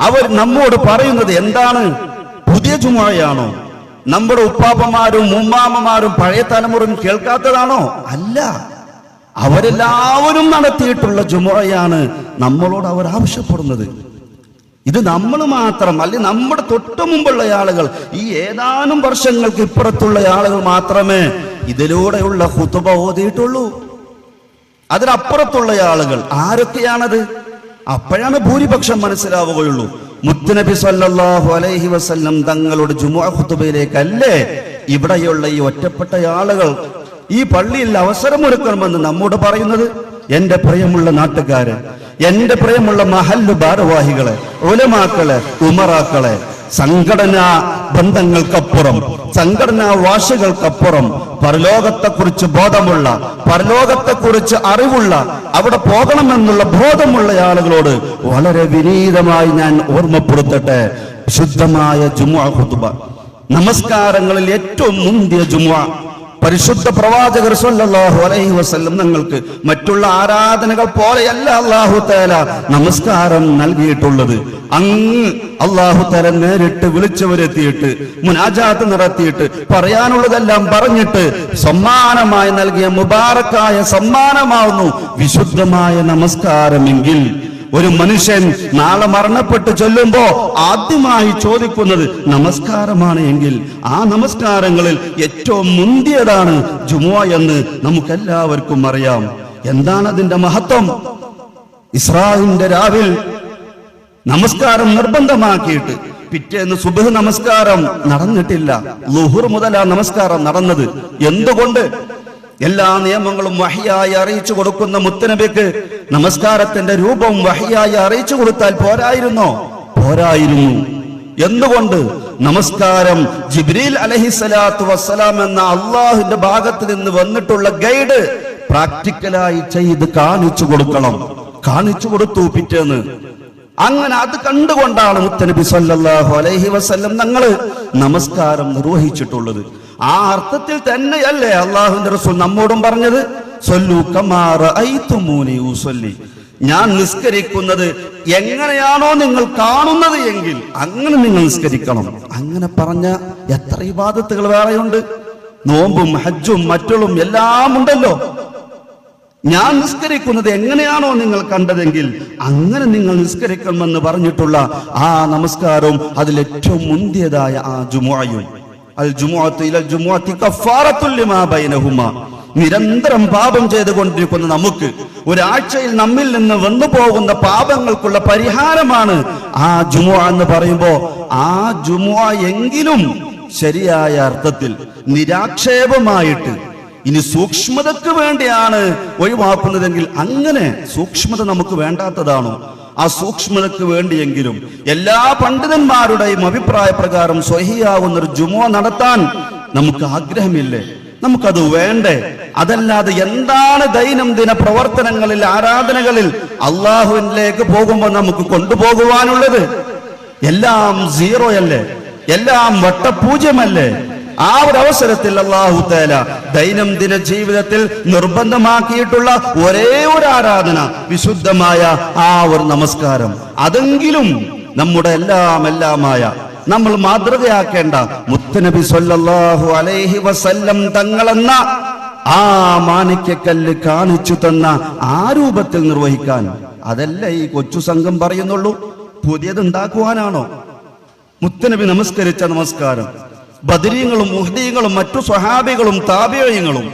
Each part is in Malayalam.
അവർ നമ്മോട് പറയുന്നത് എന്താണ്? പുതിയ ചുമയാണോ? നമ്മുടെ ഉപ്പാപ്പന്മാരും ഉമ്മാമ്മമാരും പഴയ തലമുറയും കേൾക്കാത്തതാണോ? അല്ല. അവരെല്ലാവരും നടത്തിയിട്ടുള്ള ജുമുറയാണ് നമ്മളോട് അവർ ആവശ്യപ്പെടുന്നത്. ഇത് നമ്മൾ മാത്രം അല്ലെ നമ്മുടെ തൊട്ടു മുമ്പുള്ള ആളുകൾ ഈ ഏതാനും വർഷങ്ങൾക്ക് ഇപ്പുറത്തുള്ള ആളുകൾ മാത്രമേ ഇതിലൂടെയുള്ള ഹുതുബ ഓതിയിട്ടുള്ളൂ. അതിനപ്പുറത്തുള്ള ആളുകൾ ആരൊക്കെയാണത്? അപ്പോഴാണ് ഭൂരിപക്ഷം മനസ്സിലാവുകയുള്ളൂ. മുത്തുനബി സല്ലാഹു അലൈഹി വസല്ലം തങ്ങളുടെ ജുമുഅ ഖുതുബയിലേക്കല്ലേ ഇവിടെയുള്ള ഈ ഒറ്റപ്പെട്ട ആളുകൾ ഈ പള്ളിയിൽ അവസരമൊരുക്കണമെന്ന് നമ്മോട് പറയുന്നത്? എന്റെ പ്രിയമുള്ള നാട്ടുകാര് എന്റെ പ്രിയമുള്ള മഹല്ലു ഭാരവാഹികളെ ഉലമാക്കളെ ഉമറാക്കളെ സംഘടനാ ബന്ധങ്ങൾക്കപ്പുറം സംഘടനാ വാശികൾക്കപ്പുറം പരലോകത്തെക്കുറിച്ച് ബോധമുള്ള പരലോകത്തെക്കുറിച്ച് അറിവുള്ള അവിടെ പോകണമെന്നുള്ള ബോധമുള്ള ആളുകളോട് വളരെ വിനീതമായി ഞാൻ ഓർമ്മപ്പെടുത്തട്ടെ. ശുദ്ധമായ ജുമുഅ ഖുതുബ. നമസ്കാരങ്ങളിൽ ഏറ്റവും മുന്തിയ ജുമുഅ. പരിശുദ്ധ പ്രവാചകർ സല്ലല്ലാഹു അലൈഹി വസല്ലം നിങ്ങൾക്ക് മറ്റുള്ള ആരാധനകൾ പോലെയല്ല അള്ളാഹു തേല നമസ്കാരം നൽകിയിട്ടുള്ളത്. അങ്ങ് അള്ളാഹു തല നേരിട്ട് വിളിച്ചവരെത്തിയിട്ട് മുനാജാത്ത് നടത്തിയിട്ട് പറയാനുള്ളതെല്ലാം പറഞ്ഞിട്ട് സമ്മാനമായി നൽകിയ മുബാറക്കായ സമ്മാനമാവുന്നു. വിശുദ്ധമായ നമസ്കാരമെങ്കിൽ ഒരു മനുഷ്യൻ നാളെ മരണപ്പെട്ട് ചൊല്ലുമ്പോ ആദ്യമായി ചോദിക്കുന്നത് നമസ്കാരമാണ് എങ്കിൽ ആ നമസ്കാരങ്ങളിൽ ഏറ്റവും മുന്തിയതാണ് ജുമുഅ എന്ന് നമുക്കെല്ലാവർക്കും അറിയാം. എന്താണ് അതിന്റെ മഹത്വം? ഇസ്രാഹിന്റെ രാവിൽ നമസ്കാരം നിർബന്ധമാക്കിയിട്ട് പിറ്റേന്ന് സുബഹ് നമസ്കാരം നടന്നിട്ടില്ല. ലുഹുർ മുതൽ ആ നമസ്കാരം നടന്നത്. എന്തുകൊണ്ട്? എല്ലാ നിയമങ്ങളും വഹിയായി അറിയിച്ചു കൊടുക്കുന്ന മുത്തനബിക്ക് നമസ്കാരത്തിന്റെ രൂപം വഹിയായി അറിയിച്ചു കൊടുത്താൽ പോരായിരുന്നോ? പോരായിരുന്നു. എന്തുകൊണ്ട്? നമസ്കാരം ജിബ്രീൽ അലഹിസലാത്തു വസ്സലാം എന്ന അള്ളാഹുവിന്റെ ഭാഗത്ത് നിന്ന് വന്നിട്ടുള്ള ഗൈഡ് പ്രാക്ടിക്കലായി ചെയ്ത് കാണിച്ചു കൊടുക്കണം. കാണിച്ചു കൊടുത്തു പിറ്റേന്ന്. അങ്ങനെ അത് കണ്ടുകൊണ്ടാണ് മുത്തനബി സല്ലാഹു അലൈഹി വസ്ല്ലം ഞങ്ങൾ നമസ്കാരം നിർവഹിച്ചിട്ടുള്ളത്. ആ അർത്ഥത്തിൽ തന്നെയല്ലേ അള്ളാഹുവിന്റെ റസൂൽ നമ്മോടും പറഞ്ഞത്? ഞാൻ നിസ്കരിക്കുന്നത് എങ്ങനെയാണോ നിങ്ങൾ കാണുന്നത് എങ്കിൽ അങ്ങനെ നിങ്ങൾ നിസ്കരിക്കണം. അങ്ങനെ പറഞ്ഞ എത്ര ഇബാദത്തുകൾ വേറെയുണ്ട്? നോമ്പും ഹജ്ജും മറ്റുള്ളും എല്ലാം ഉണ്ടല്ലോ. ഞാൻ നിസ്കരിക്കുന്നത് എങ്ങനെയാണോ നിങ്ങൾ കണ്ടതെങ്കിൽ അങ്ങനെ നിങ്ങൾ നിസ്കരിക്കണമെന്ന് പറഞ്ഞിട്ടുള്ള ആ നമസ്കാരവും അതിലേറ്റവും മുന്തിയതായ ആ ജുമുഅയും. അൽ നിരന്തരം പാപം ചെയ്തുകൊണ്ടിരിക്കുന്ന നമുക്ക് ഒരാഴ്ചയിൽ നമ്മിൽ നിന്ന് വന്നു പോകുന്ന പാപങ്ങൾക്കുള്ള പരിഹാരമാണ് ആ ജുമുഅ എന്ന് പറയുമ്പോ ആ ജുമുഅ എങ്കിലും ശരിയായ അർത്ഥത്തിൽ നിരാക്ഷേപമായിട്ട് ഇനി സൂക്ഷ്മതക്ക് വേണ്ടിയാണ് ഒഴിവാക്കുന്നതെങ്കിൽ അങ്ങനെ സൂക്ഷ്മത നമുക്ക് വേണ്ടാത്തതാണോ? ആ സൂക്ഷ്മതയ്ക്ക് വേണ്ടിയെങ്കിലും എല്ലാ പണ്ഡിതന്മാരുടെയും അഭിപ്രായ പ്രകാരം സ്വഹിയാവുന്ന ഒരു ജുമോ നടത്താൻ നമുക്ക് ആഗ്രഹമില്ലേ? നമുക്കത് വേണ്ടേ? അതല്ലാതെ എന്താണ് ദൈനംദിന പ്രവർത്തനങ്ങളിൽ ആരാധനകളിൽ അള്ളാഹുവിനിലേക്ക് പോകുമ്പോൾ നമുക്ക് കൊണ്ടുപോകുവാനുള്ളത്? എല്ലാം സീറോ അല്ലേ? എല്ലാം വട്ടപൂജ്യമല്ലേ? ആ ഒരു അവസരത്തിൽ അള്ളാഹു തേല ദൈനംദിന ജീവിതത്തിൽ നിർബന്ധമാക്കിയിട്ടുള്ള ഒരേ ഒരു ആരാധന വിശുദ്ധമായ ആ ഒരു നമസ്കാരം. അതെങ്കിലും നമ്മുടെ എല്ലാം എല്ലാമായ നമ്മൾ മാതൃകയാക്കേണ്ട മുത്തനബി സൊല്ലാഹു അലൈഹി വസല്ലം തങ്ങളെന്ന ആ മാണിക്യക്കല്ല് കാണിച്ചു തന്ന ആ രൂപത്തിൽ നിർവഹിക്കാൻ അതല്ല ഈ കൊച്ചു സംഘം പറയുന്നുള്ളൂ. പുതിയത് ഉണ്ടാക്കുവാനാണോ മുത്തനബി നമസ്കരിച്ച നമസ്കാരം. ബദരീങ്ങളും മുഹ്ദീങ്ങളും മറ്റു സ്വഹാബികളും താപേയങ്ങളും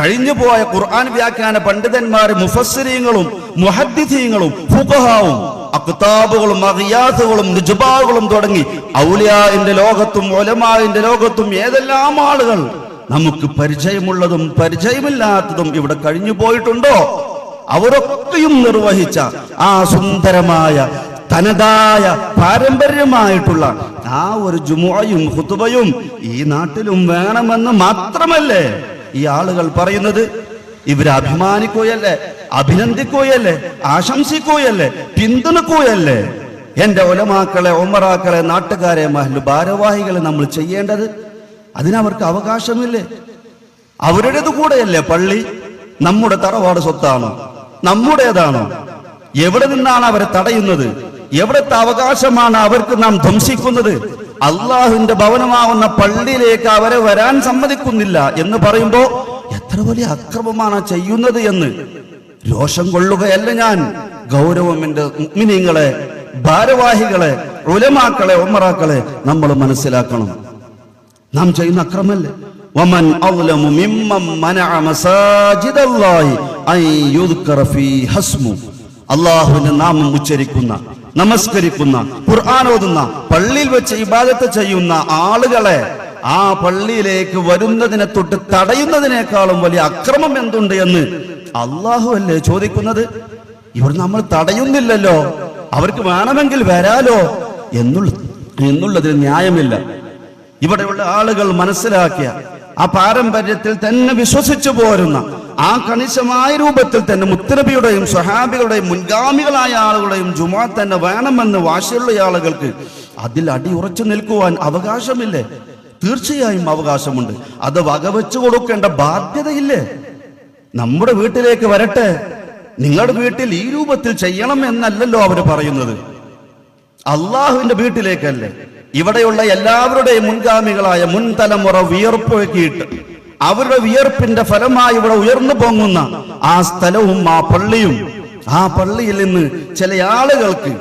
കഴിഞ്ഞു പോയ ഖുർആൻ വ്യാഖ്യാന പണ്ഡിതന്മാർ മുഫസ്സിരീങ്ങളും മുഹദ്ദിഥീങ്ങളും ഫുഖഹാവും അക്താബുകളും അഹിയാസുകളും നിജുബാവുകളും തുടങ്ങി ഔലിയാവിന്റെ ലോകത്തും ഒലമാവിന്റെ ലോകത്തും ഏതെല്ലാം ആളുകൾ നമുക്ക് പരിചയമുള്ളതും പരിചയമില്ലാത്തതും ഇവിടെ കഴിഞ്ഞു പോയിട്ടുണ്ടോ? അവരൊക്കെയും നിർവഹിച്ച ആ സുന്ദരമായ തനതായ പാരമ്പര്യമായിട്ടുള്ള ആ ഒരു ജുമുഅയും ഹുതുബയും ഈ നാട്ടിലും വേണമെന്ന് മാത്രമല്ലേ ഈ ആളുകൾ പറയുന്നത്? ഇവരെ അഭിമാനിക്കുകയല്ലേ? അഭിനന്ദിക്കുകയല്ലേ? ആശംസിക്കുകയല്ലേ? പിന്തുണക്കുകയല്ലേ? എന്റെ ഒലമാക്കളെ ഒമറാക്കളെ നാട്ടുകാരെ മഹൽ ഭാരവാഹികളെ നമ്മൾ ചെയ്യേണ്ടത് അതിനവർക്ക് അവകാശമില്ലേ? അവരുടേത് കൂടെയല്ലേ പള്ളി? നമ്മുടെ തറവാട് സ്വത്താണോ. നമ്മുടേതാണോ? എവിടെ നിന്നാണ് അവരെ തടയുന്നത്? എവിടത്തെ അവകാശമാണ് അവർക്ക് നാം ധ്വംസിക്കുന്നത്? അള്ളാഹുവിന്റെ ഭവനമാവുന്ന പള്ളിയിലേക്ക് അവരെ വരാൻ സമ്മതിക്കുന്നില്ല എന്ന് പറയുമ്പോ എത്ര വലിയ അക്രമമാണ് ചെയ്യുന്നത് എന്ന് രോഷം കൊള്ളുകയല്ല ഞാൻ. ഗൗരവം എന്റെ മുഗ്മിനീങ്ങളെ ഭാരവാഹികളെ ഉലമാക്കളെ ഒമറാക്കളെ നമ്മൾ മനസ്സിലാക്കണം. നാം ചെയ്യുന്ന അക്രമല്ലേ? അള്ളാഹുവിന്റെ നാമം ഉച്ചരിക്കുന്ന നമസ്കരിക്കുന്ന ഖുർആൻ ഓതുന്ന പള്ളിയിൽ വെച്ച് ഇബാദത്ത് ചെയ്യുന്ന ആളുകളെ ആ പള്ളിയിലേക്ക് വരുന്നതിനെ തൊട്ട് തടയുന്നതിനേക്കാളും വലിയ അക്രമം എന്തുണ്ട് എന്ന് അള്ളാഹു അല്ലേ ചോദിക്കുന്നത്? ഇവർ നമ്മൾ തടയുന്നില്ലല്ലോ അവർക്ക് വേണമെങ്കിൽ വരാലോ എന്നുള്ള എന്നുള്ളതിന് ന്യായമില്ല. ഇവിടെയുള്ള ആളുകൾ മനസ്സിലാക്കിയ ആ പാരമ്പര്യത്തിൽ തന്നെ വിശ്വസിച്ചു പോരുന്ന ആ കണിശമായ രൂപത്തിൽ തന്നെ മുത്തനബിയുടെയും സ്വഹാബികളുടെയും മുൻഗാമികളായ ആളുകളുടെയും ജുമാ തന്നെ വേണമെന്ന് വാശിയുള്ള ആളുകൾക്ക് അതിൽ അടി ഉറച്ചു നിൽക്കുവാൻ അവകാശമില്ലേ? തീർച്ചയായും അവകാശമുണ്ട്. അത് വകവെച്ചു കൊടുക്കേണ്ട ബാധ്യതയില്ലേ? നമ്മുടെ വീട്ടിലേക്ക് വരട്ടെ. നിങ്ങളുടെ വീട്ടിൽ ഈ രൂപത്തിൽ ചെയ്യണം എന്നല്ലല്ലോ അവർ പറയുന്നത്. അള്ളാഹുവിന്റെ വീട്ടിലേക്കല്ലേ. ഇവിടെയുള്ള എല്ലാവരുടെയും മുൻഗാമികളായ മുൻതലമുറ വിയർപ്പൊഴുക്കിയിട്ട് അവരുടെ വിയർപ്പിന്റെ ഫലമായി ഇവിടെ ഉയർന്നു പൊങ്ങുന്ന ആ സ്ഥലവും ആ പള്ളിയും ആ പള്ളിയിൽ നിന്ന് ചില ആളുകൾക്ക്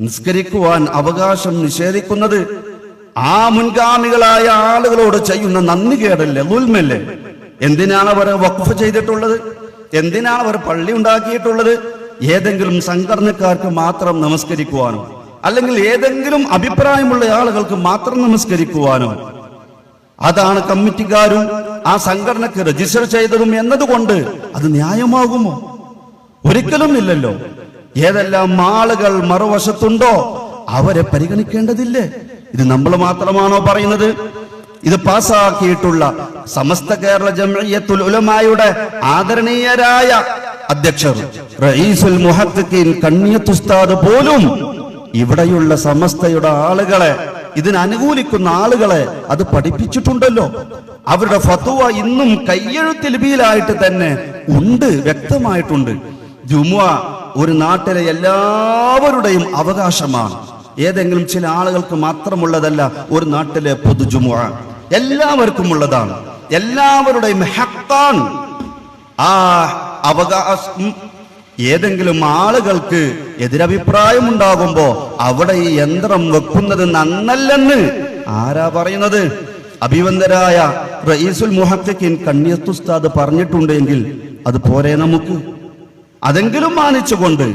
നിസ്കരിക്കുവാൻ അവകാശം നിഷേധിക്കുന്നത് ആ മുൻഗാമികളായ ആളുകളോട് ചെയ്യുന്ന നന്ദി കേടല്ലേ ഉൽമല്ലേ എന്തിനാണ് അവർ വഖഫ് ചെയ്തിട്ടുള്ളത്? എന്തിനാണ് അവർ പള്ളി ഉണ്ടാക്കിയിട്ടുള്ളത്? ഏതെങ്കിലും സംഘടനക്കാർക്ക് മാത്രം നമസ്കരിക്കുവാനോ? അല്ലെങ്കിൽ ഏതെങ്കിലും അഭിപ്രായമുള്ള ആളുകൾക്ക് മാത്രം നമസ്കരിക്കുവാനോ. അതാണ് കമ്മിറ്റിക്കാരും ആ സംഘടനക്ക് രജിസ്റ്റർ ചെയ്തതും എന്നതുകൊണ്ട് അത് ന്യായമാകുമോ? ഒരിക്കലും ഇല്ലല്ലോ. ഏതെല്ലാം ആളുകൾ മറുവശത്തുണ്ടോ അവരെ പരിഗണിക്കേണ്ടതില്ലേ? ഇത് നമ്മൾ മാത്രമാണോ പറയുന്നത്? ഇത് പാസാക്കിയിട്ടുള്ള സമസ്ത കേരള ജംഇയ്യത്തുൽ ഉലമായുടെ ആദരണീയരായ അധ്യക്ഷർ റഈസുൽ മുഹത്തീൻ കണ്ണിയത്തുസ്താദ് പോലും ഇവിടെയുള്ള സമസ്തയുടെ ആളുകളെ ഇതിനനുകൂലിക്കുന്ന ആളുകളെ അത് പഠിപ്പിച്ചിട്ടുണ്ടല്ലോ. അവരുടെ ഫത്വ ഇന്നും കയ്യെഴുത്ത് ലിപിയിലായിട്ട് തന്നെ ഉണ്ട് വ്യക്തമായിട്ടുണ്ട്. ജുമുഅ ഒരു നാട്ടിലെ എല്ലാവരുടെയും അവകാശമാണ്. ഏതെങ്കിലും ചില ആളുകൾക്ക് മാത്രമുള്ളതല്ല ഒരു നാട്ടിലെ പൊതു ജുമുഅ. എല്ലാവർക്കും ഉള്ളതാണ്. എല്ലാവരുടെയും ഹക്കാണ്. ആ അവകാശം ഏതെങ്കിലും ആളുകൾക്ക് എതിരഭിപ്രായം ഉണ്ടാകുമ്പോ അവിടെ ഈ യന്ത്രം വെക്കുന്നത് നന്നല്ലെന്ന് ആരാ പറയുന്നത്? അഭിവന്ദരായ റയീസുൽ മുഹക്കിൻ കണ്യത്തുസ്താദ് പറഞ്ഞിട്ടുണ്ടെങ്കിൽ അത് പോരെ നമുക്ക്? അതെങ്കിലും മാനിച്ചുകൊണ്ട്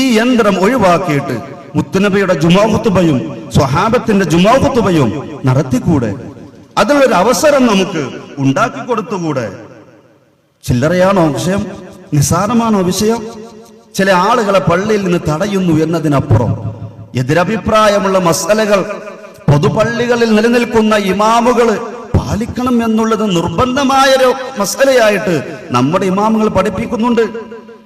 ഈ യന്ത്രം ഒഴിവാക്കിയിട്ട് മുത്തുനബിയുടെ ജുമാഹുത്തുബയും സ്വഹാബത്തിന്റെ ജുമാഹുത്തുബയും നടത്തിക്കൂടെ? അതിനൊരു അവസരം നമുക്ക് ഉണ്ടാക്കി കൊടുത്തുകൂടെ ചില്ലറയാണോ വിഷയം? നിസാരമാണോ വിഷയം? ചില ആളുകളെ പള്ളിയിൽ നിന്ന് തടയുന്നു എന്നതിനപ്പുറം എതിരഭിപ്രായമുള്ള മസലകൾ പൊതുപള്ളികളിൽ നിലനിൽക്കുന്ന ഇമാമുകൾ പാലിക്കണം എന്നുള്ളത് നിർബന്ധമായ ഒരു മസലയായിട്ട് നമ്മുടെ ഇമാമുകൾ പഠിപ്പിക്കുന്നുണ്ട്.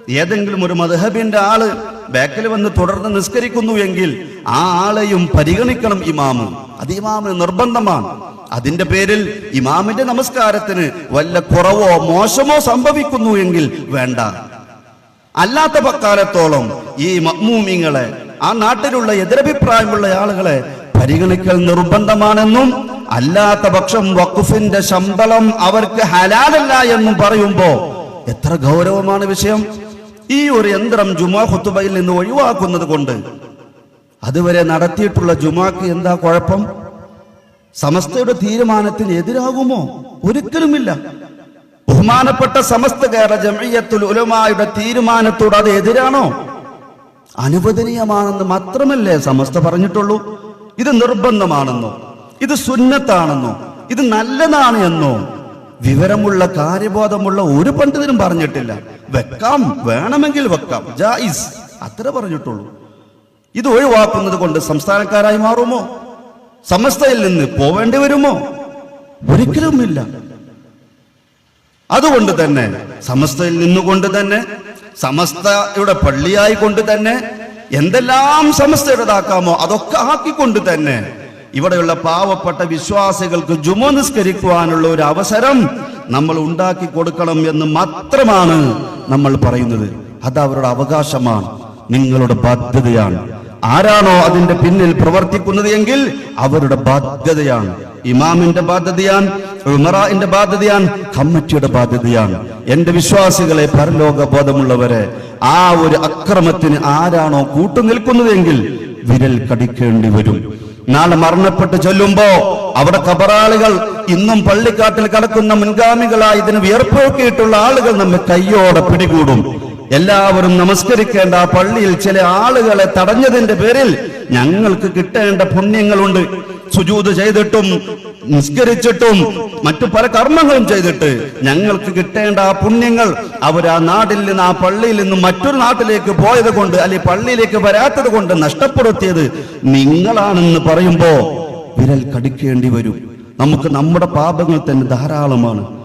ഏതെങ്കിലും ഒരു മധുഹബിന്റെ ആൾ ബാക്കിൽ വന്ന് തുടർന്ന് നിസ്കരിക്കുന്നു എങ്കിൽ ആ ആളെയും പരിഗണിക്കണം ഇമാമ്. അത് ഇമാമിന് നിർബന്ധമാണ്. അതിന്റെ പേരിൽ ഇമാമിന്റെ നമസ്കാരത്തിന് വല്ല കുറവോ മോശമോ സംഭവിക്കുന്നു എങ്കിൽ വേണ്ട. അല്ലാത്ത പക്കാലത്തോളം ഈ മമ്മൂമിങ്ങളെ ആ നാട്ടിലുള്ള എതിരഭിപ്രായമുള്ള ആളുകളെ പരിഗണിക്കൽ നിർബന്ധമാണെന്നും അല്ലാത്ത പക്ഷം വഖഫിന്റെ ശമ്പളം അവർക്ക് ഹലാലല്ല എന്നും പറയുമ്പോ എത്ര ഗൗരവമാണ് വിഷയം. ഈ ഒരു യന്ത്രം ജുമാ ഹുത്തുബയിൽ നിന്ന് ഒഴിവാക്കുന്നത് കൊണ്ട് അതുവരെ നടത്തിയിട്ടുള്ള ജുമാക്ക് എന്താ കുഴപ്പം? സമസ്തയുടെ തീരുമാനത്തിന് എതിരാകുമോ? ഒരിക്കലുമില്ല. ബഹുമാനപ്പെട്ട സമസ്ത കേരള ജമിയത്തുൽ ഉലമായുടെ തീരുമാനത്തോട് അത് എതിരാണോ? അനുവദനീയമാണെന്ന് മാത്രമല്ലേ സമസ്ത പറഞ്ഞിട്ടുള്ളൂ. ഇത് നിർബന്ധമാണെന്നോ? ഇത് സുന്നത്താണെന്നോ? ഇത് നല്ലതാണ് എന്നോ? വിവരമുള്ള കാര്യബോധമുള്ള ഒരു പണ്ഡിതനും പറഞ്ഞിട്ടില്ല. വെക്കാം വേണമെങ്കിൽ വെക്കാം. ജായിസ്. അത്ര പറഞ്ഞിട്ടുള്ളൂ. ഇത് ഒഴിവാക്കുന്നത് കൊണ്ട് സംസ്ഥാനക്കാരായി മാറുമോ? സമസ്തയിൽ നിന്ന് പോവേണ്ടി വരുമോ? ഒരിക്കലുമില്ല. അതുകൊണ്ട് തന്നെ സമസ്തയിൽ നിന്നുകൊണ്ട് തന്നെ സമസ്തയുടെ പള്ളിയായി കൊണ്ട് തന്നെ എന്തെല്ലാം സമസ്തയുടേതാക്കാമോ അതൊക്കെ ആക്കിക്കൊണ്ട് തന്നെ ഇവിടെയുള്ള പാവപ്പെട്ട വിശ്വാസികൾക്ക് ജുമോ നിസ്കരിക്കുവാനുള്ള ഒരു അവസരം നമ്മൾ ഉണ്ടാക്കി കൊടുക്കണം എന്ന് മാത്രമാണ് നമ്മൾ പറയുന്നത്. അത് അവരുടെ അവകാശമാണ് നിങ്ങളുടെ ബാധ്യതയാണ്. ആരാണോ അതിന്റെ പിന്നിൽ പ്രവർത്തിക്കുന്നത് എങ്കിൽ അവരുടെ ബാധ്യതയാണ്. ഇമാമിന്റെ ബാധ്യതയാണ് ഉമറാന്റെ ബാധ്യതയാണ് കമ്മിറ്റിയുടെ ബാധ്യതയാണ്. എന്റെ വിശ്വാസികളെ പരലോക ബോധമുള്ളവരെ ആ ഒരു അക്രമത്തിന് ആരാണോ കൂട്ടുനിൽക്കുന്നതെങ്കിൽ വിരൽ കടിക്കേണ്ടി വരും. നാളെ മരണപ്പെട്ട് ചൊല്ലുമ്പോ അവിടെ കബറാളുകൾ ഇന്നും പള്ളിക്കാട്ടിൽ കടക്കുന്ന മുൻഗാമികളായി ഇതിന് വിയർപ്പൊക്കിയിട്ടുള്ള ആളുകൾ നമ്മെ കയ്യോടെ പിടികൂടും. എല്ലാവരും നമസ്കരിക്കേണ്ട പള്ളിയിൽ ചില ആളുകളെ തടഞ്ഞതിന്റെ പേരിൽ ഞങ്ങൾക്ക് കിട്ടേണ്ട പുണ്യങ്ങളുണ്ട്. സുജൂത് ചെയ്തിട്ടും നിസ്കരിച്ചിട്ടും മറ്റു പല കർമ്മങ്ങളും ചെയ്തിട്ട് ഞങ്ങൾക്ക് കിട്ടേണ്ട ആ പുണ്യങ്ങൾ അവർ ആ നാട്ടിൽ നിന്ന് ആ പള്ളിയിൽ നിന്ന് മറ്റൊരു നാട്ടിലേക്ക് പോയത് കൊണ്ട് അല്ലെ പള്ളിയിലേക്ക് വരാത്തത് കൊണ്ട് നഷ്ടപ്പെടുത്തിയത് നിങ്ങളാണെന്ന് പറയുമ്പോ വിരൽ കടിക്കേണ്ടി വരും. നമുക്ക് നമ്മുടെ പാപങ്ങൾ തന്നെ ധാരാളമാണ്.